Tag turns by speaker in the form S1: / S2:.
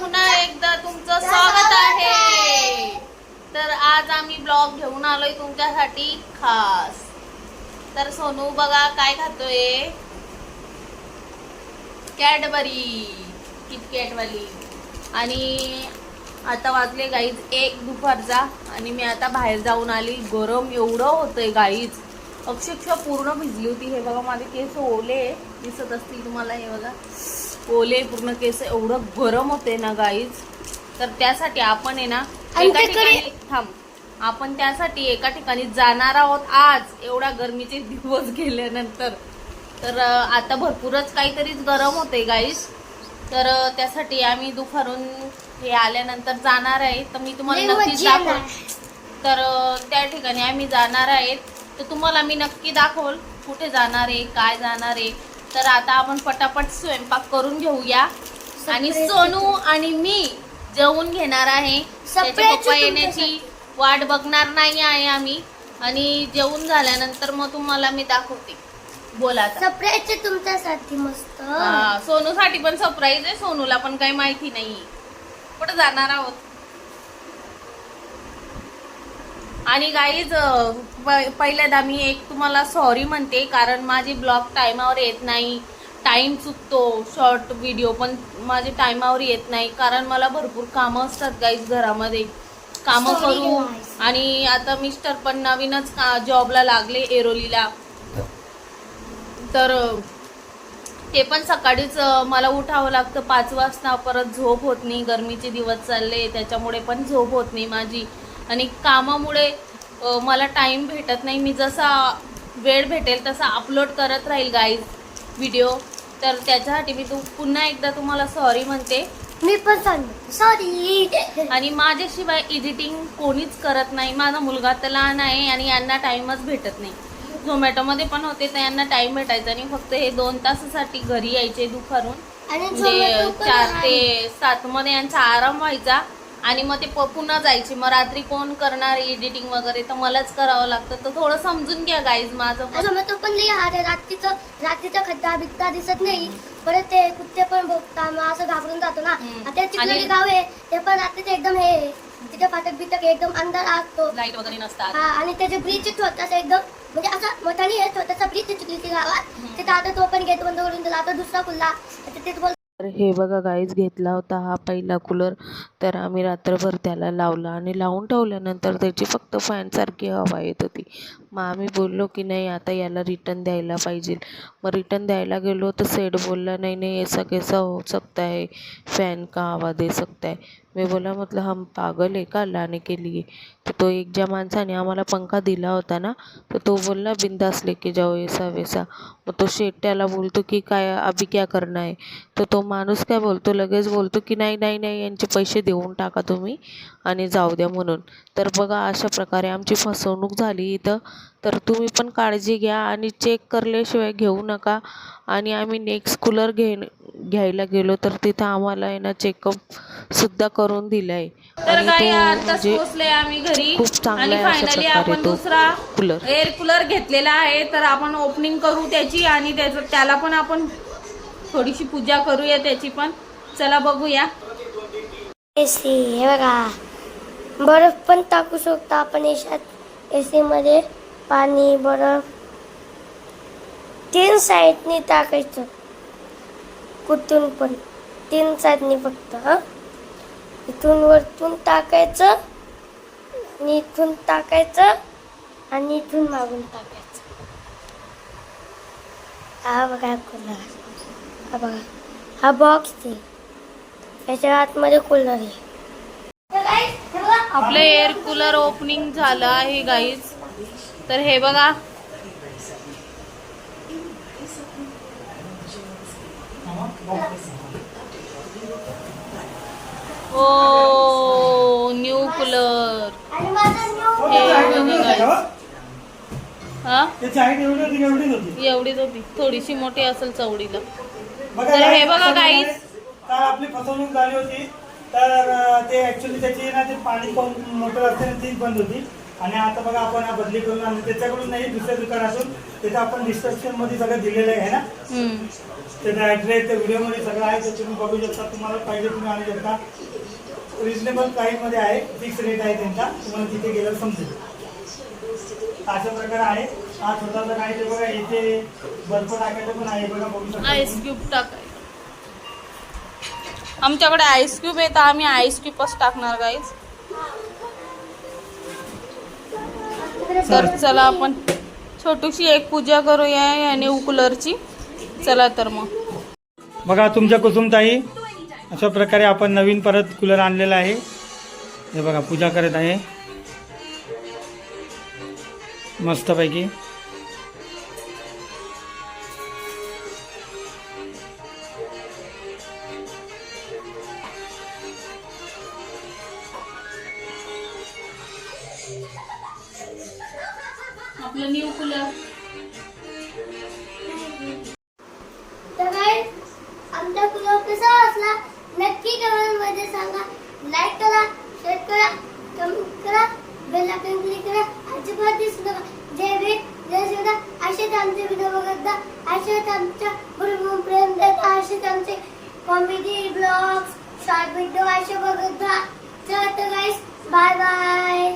S1: पुन्हा एकदा तुमचं स्वागत आहे. तर आज आम्ही ब्लॉग घेऊन आलोय तुमच्यासाठी खास. तर सोनू बघा काय खातोय? कॅडबरी. किटकॅटवाली आणि आता वाजले गाईज एक दुपारचा आणि मी आता बाहेर जाऊन आली. गरम एवढं होतंय गाईज अक्षरशः पूर्ण भिजली होती. हे बघा माझे केस ओले दिसत असतील तुम्हाला हे बघा. ओले पूर्ण केस एवढं गरम होते ना गाईज तर त्यासाठी आपण आहे ना एका ठिकाणी थांब. आपण त्यासाठी एका ठिकाणी जाणार आहोत आज. एवढा गरमीचे दिवस गेल्यानंतर. तर आता भरपूरच काहीतरीच गरम होते गाईस तर त्यासाठी आम्ही दुपारून हे आल्यानंतर जाणार आहे. तर मी तुम्हाला नक्कीच
S2: मजा
S1: दाखव तर त्या ठिकाणी आम्ही जाणार आहेत तर तुम्हाला मी नक्की दाखवल कुठे जाणार आहे काय जाणार आहे. तर आता आपण पटापट स्वयंपाक करून घेऊया. आणि सोनू आणि मी जेवून घेणार आहे. त्याचे पप्पा. येण्याची वाट बघणार नाही आहे आम्ही. आणि जेवून झाल्यानंतर मग तुम्हाला मी दाखवते. बोला आता.
S2: सरप्राईज तुमच्यासाठी मस्त.
S1: हा, सोनूसाठी पण सरप्राईज आहे सोनूला पण काही माहिती नाही कुठं जाणार आहोत? आणि गाईज पहिल्यांदा मी एक तुम्हाला सॉरी म्हणते कारण माझे ब्लॉग टायमावर येत नाही. टाइम चुकतो शॉर्ट व्हिडिओ पण माझे टायमावर येत नाही कारण मला भरपूर कामं असतात गाईज घरामध्ये. कामं करू. आणि आता मिस्टर पण नवीनच जॉबला लागले एरोलीला. तर ते पण सकाळीच मला उठावं लागतं पाच वाजता परत झोप होत नाही गरमीचे दिवस चालले त्याच्यामुळे पण झोप होत नाही माझी. आणि कामामुळे मला टाईम भेटत नाही. मी जसा वेळ भेटेल तसा अपलोड करत राहील गाईज व्हिडिओ तर त्याच्यासाठी मी तू पुन्हा एकदा तुम्हाला सॉरी म्हणते.
S2: मी पण सांगतो सॉरी
S1: आणि माझ्याशिवाय एडिटिंग कोणीच करत नाही. माझा मुलगा तर लहान आहे आणि यांना टाईमच भेटत नाही. झोमॅटोमध्ये पण होते तर यांना टाईम भेटायचा आणि फक्त हे दोन तासासाठी घरी यायचे दुपारून. म्हणजे चार. ते सात मध्ये यांचा आराम व्हायचा. आणि मग ते प- पुन्हा जायचे. मग रात्री कोण करणार एडिटिंग वगैरे? तर मलाच करावं लागतं. तर थोडं समजून घ्या गाईज माझं पण.
S2: झोमॅटो पण लई हार आहे रात्रीचं रात्रीचा खड्डा बिड्डा दिसत नाही. परत ते कुत्ते पण भोगता मग असं घाबरून जातो ना. आता चिखली गाव आहे. ते पण रात्रीचं एकदम हे आहे. तिथे फाटक बिटक एकदम अंधार असतो.
S1: लाइट वगैरे नसतात.
S2: हा आणि त्याचे ब्रिज छोटासा एकदम म्हणजे असा मोठाली आहे छोटासा ब्रिज चिखलीची गावात. तिथं आता तो पण गेट बंद करून दिला. आता दुसरा खुलला आता ते बोल
S3: तर हे बघा गाईज घेतला होता हा पहिला कूलर तर आम्ही रात्रभर त्याला लावला आणि लावून ठेवल्यानंतर त्याची फक्त फॅनसारखी हवा येत होती. मग आम्ही बोललो की नाही आता याला रिटर्न द्यायला पाहिजे. मग रिटर्न द्यायला गेलो तर सेट बोलला नाही नाही ऐसा कैसा हो सकता है फैन का हवा दे सकता है मी बोला मतलब हम पागल आहे का लाने के लिए? तर तो एक ज्या माणसाने आम्हाला पंखा दिला होता ना तर तो बोलला बिंदास लेके जाओ ऐसा वैसा. मग तो शेट त्याला बोलतो की काय अभी क्या करना आहे तर तो माणूस काय बोलतो लगेच बोलतो की नाही नाही नाही यांचे पैसे देऊन टाका तुम्ही आणि जाऊ द्या म्हणून. तर बघा अशा प्रकारे आमची फसवणूक झाली इथं. तर तुम्ही पण काळजी घ्या आणि चेक करल्याशिवाय घेऊ नका. आणि आम्ही नेक्स्ट कूलर घे घ्यायला गेलो तर तिथं आम्हाला आहे ना चेकअप सुद्धा करून दिलं आहे
S1: तर काही आताच
S3: म्हणजे
S1: आम्ही घरी.
S3: खूप चांगला
S1: आणि
S3: आहे अशा
S1: फायनली
S3: प्रकारे
S1: आपण
S3: तो
S1: दुसरा
S3: कूलर
S1: एअर कूलर घेतलेला आहे. तर आपण ओपनिंग करू त्याची आणि त्याचं त्याला पण आपण थोडीशी पूजा करूया त्याची पण. चला बघूया.
S2: एसी हे बघा. बर्फ पण टाकू शकतो आपण याच्यात. एसी मध्ये पाणी बर्फ. तीन साईडनी टाकायचं. कुठून पण. तीन साईडनी फक्त इथून वरतून टाकायचं आणि इथून टाकायचं आणि इथून मागून टाकायचं. हा बघा हा बघा. हा बॉक्स आहे. त्याच्या आतमध्ये कूलर आहे.
S1: आपलं एअर कूलर ओपनिंग झालं आहे गाईज तर हे बघा. ओ न्यू कूलर हे
S4: एवढीच होती?
S1: थोडीशी मोठी असेल चवडीला तर हे बघा
S4: असं काल आपली फसवणूक झाली होती. तर ते ऍक्च्युली त्याची ना ते पाणी मोटर असते ना तीच बंद होती. आणि आता बघा आपण हा बदली करून आणि त्याच्याकडून नाही दुसऱ्या दुकानातून. तिथं आपण डिस्क्रिप्शनमध्ये सगळं दिलेलं आहे ना. त्याचा ऍड्रेस त्या व्हिडिओमध्ये सगळं आहे. ते तुम्ही बघू शकता. तुम्हाला पाहिजे तुम्ही आणू शकता. रिजनेबल प्राईसमध्ये आहे. फिक्स रेट आहे त्यांचा. तुम्हाला तिथे गेल्यावर समजेल. अशा प्रकारे आहे. हा छोटासा काय ते बघा इथे बर्फ टाकायचं पण आहे. बघा बघू शकता
S1: आईस. क्यूब टाकाय आमच्याकडे आईस क्यूब आहे तर आम्ही आईस क्यूबच टाकणार गाईज तर चला आपण छोटीशी एक पूजा करूया आणि कूलरची चला तर मग.
S4: बघा तुमच्या कुसुमताई अशा प्रकारे आपण नवीन परत कूलर आणलेला आहे. हे बघा पूजा करत आहे. मस्तपैकी.
S1: आपलं न्यू कूलर
S2: आमचा व्हिडिओ कसा असला नक्की कमेंटमध्ये सांगा. लाईक करा शेअर करा कमेंट करा बेल आयकॉन क्लिक करा. अजिबात दिसू नका. जय भीम जय शिवराय. असेच आमचे व्हिडिओ बघत जा. असेच आमच्या बरोबर प्रेम देत असेच आमचे कॉमेडी ब्लॉग्स शॉर्ट व्हिडिओ असे बघत जा. चला तर गाईस बाय बाय